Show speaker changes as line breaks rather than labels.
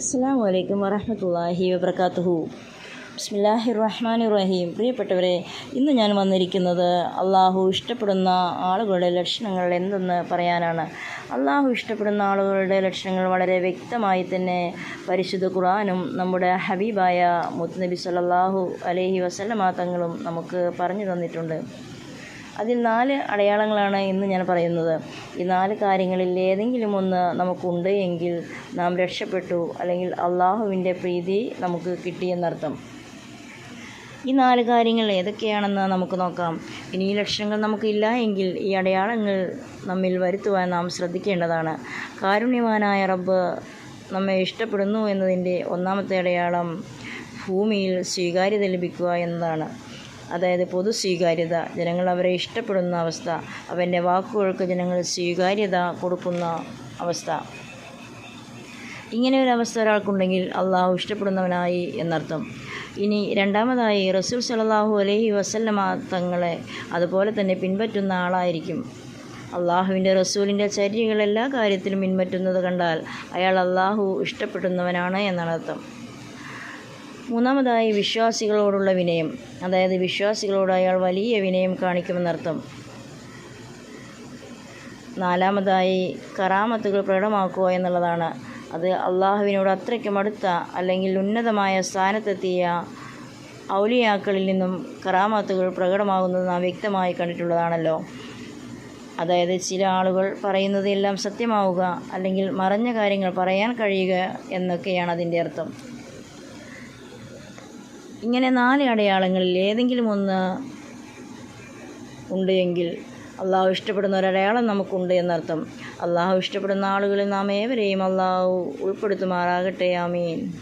അസ്സാം വലൈക്കും വറഹമത്തല്ലാഹി വബർക്കാത്തുഹു ബിസ്മില്ലാഹി റഹ്മാൻ റഹീം പ്രിയപ്പെട്ടവരെ ഇന്ന് ഞാൻ വന്നിരിക്കുന്നത് അള്ളാഹു ഇഷ്ടപ്പെടുന്ന ആളുകളുടെ ലക്ഷണങ്ങൾ എന്തെന്ന് പറയാനാണ്. അള്ളാഹു ഇഷ്ടപ്പെടുന്ന ആളുകളുടെ ലക്ഷണങ്ങൾ വളരെ വ്യക്തമായി തന്നെ പരിശുദ്ധ ഖുറാനും നമ്മുടെ ഹബീബായ മുത്ത് നബി സല്ലാഹു അലൈഹി വസല്ലമ തങ്ങളും നമുക്ക് പറഞ്ഞു തന്നിട്ടുണ്ട്. അതിൽ നാല് അടയാളങ്ങളാണ് ഇന്ന് ഞാൻ പറയുന്നത്. ഈ നാല് കാര്യങ്ങളിൽ ഏതെങ്കിലും ഒന്ന് നമുക്കുണ്ട് എങ്കിൽ നാം രക്ഷപ്പെട്ടു അല്ലെങ്കിൽ അള്ളാഹുവിന്റെ പ്രീതി നമുക്ക് കിട്ടിയെന്നർത്ഥം. ഈ നാല് കാര്യങ്ങൾ ഏതൊക്കെയാണെന്ന് നമുക്ക് നോക്കാം. ഇനി ഈ ലക്ഷണങ്ങൾ നമുക്കില്ല എങ്കിൽ ഈ അടയാളങ്ങൾ നമ്മിൽ വരുത്തുവാൻ നാം ശ്രദ്ധിക്കേണ്ടതാണ്. കാരുണ്യവാനായ റബ്ബ് നമ്മെ ഇഷ്ടപ്പെടുന്നു എന്നതിന്റെ ഒന്നാമത്തെ അടയാളം ഭൂമിയിൽ സ്വീകാര്യത ലഭിക്കുക എന്നതാണ്. അതായത് പൊതു സ്വീകാര്യത ജനങ്ങൾ അവരെ ഇഷ്ടപ്പെടുന്ന അവസ്ഥ അവന്റെ വാക്കുകൾക്ക് ജനങ്ങൾ സ്വീകാര്യത കൊടുക്കുന്ന അവസ്ഥ. ഇങ്ങനെ ഒരു അവസ്ഥ ഒരാൾക്കുണ്ടെങ്കിൽ അള്ളാഹു ഇഷ്ടപ്പെടുന്നവനായി എന്നർത്ഥം. ഇനി രണ്ടാമതായി റസൂൽ സലാഹു അലഹി വസല്ലമ തങ്ങളെ അതുപോലെ തന്നെ പിൻപറ്റുന്ന ആളായിരിക്കും. അള്ളാഹുവിന്റെ റസൂലിന്റെ ചര്യകൾ എല്ലാ കാര്യത്തിലും പിൻപറ്റുന്നത് കണ്ടാൽ അയാൾ അള്ളാഹു ഇഷ്ടപ്പെടുന്നവനാണ് എന്നാണ് അർത്ഥം. മൂന്നാമതായി വിശ്വാസികളോടുള്ള വിനയം. അതായത് വിശ്വാസികളോട് അയാൾ വലിയ വിനയം കാണിക്കുമെന്നർത്ഥം. നാലാമതായി കറാമത്തുകൾ പ്രകടമാക്കുക എന്നുള്ളതാണ്. അത് അള്ളാഹുവിനോട് അത്രയ്ക്കും അടുത്ത അല്ലെങ്കിൽ ഉന്നതമായ സ്ഥാനത്തെത്തിയ ഔലിയാക്കളിൽ നിന്നും കറാമത്തുകൾ പ്രകടമാകുന്നത് നാം വ്യക്തമായി കണ്ടിട്ടുള്ളതാണല്ലോ. അതായത് ചില ആളുകൾ പറയുന്നത് എല്ലാം സത്യമാവുക അല്ലെങ്കിൽ മറഞ്ഞ കാര്യങ്ങൾ പറയാൻ കഴിയുക എന്നൊക്കെയാണ് അതിന്റെ അർത്ഥം. ഇങ്ങനെ നാല് അടയാളങ്ങളിൽ ഏതെങ്കിലും ഒന്ന് ഉണ്ട് എങ്കിൽ അള്ളാഹു ഇഷ്ടപ്പെടുന്ന ഒരടയാളം നമുക്കുണ്ട് എന്നർത്ഥം. അള്ളാഹു ഇഷ്ടപ്പെടുന്ന ആളുകളിൽ നാം ഏവരെയും അള്ളാഹു ഉൾപ്പെടുത്തുമാറാകട്ടെ. ആമീൻ.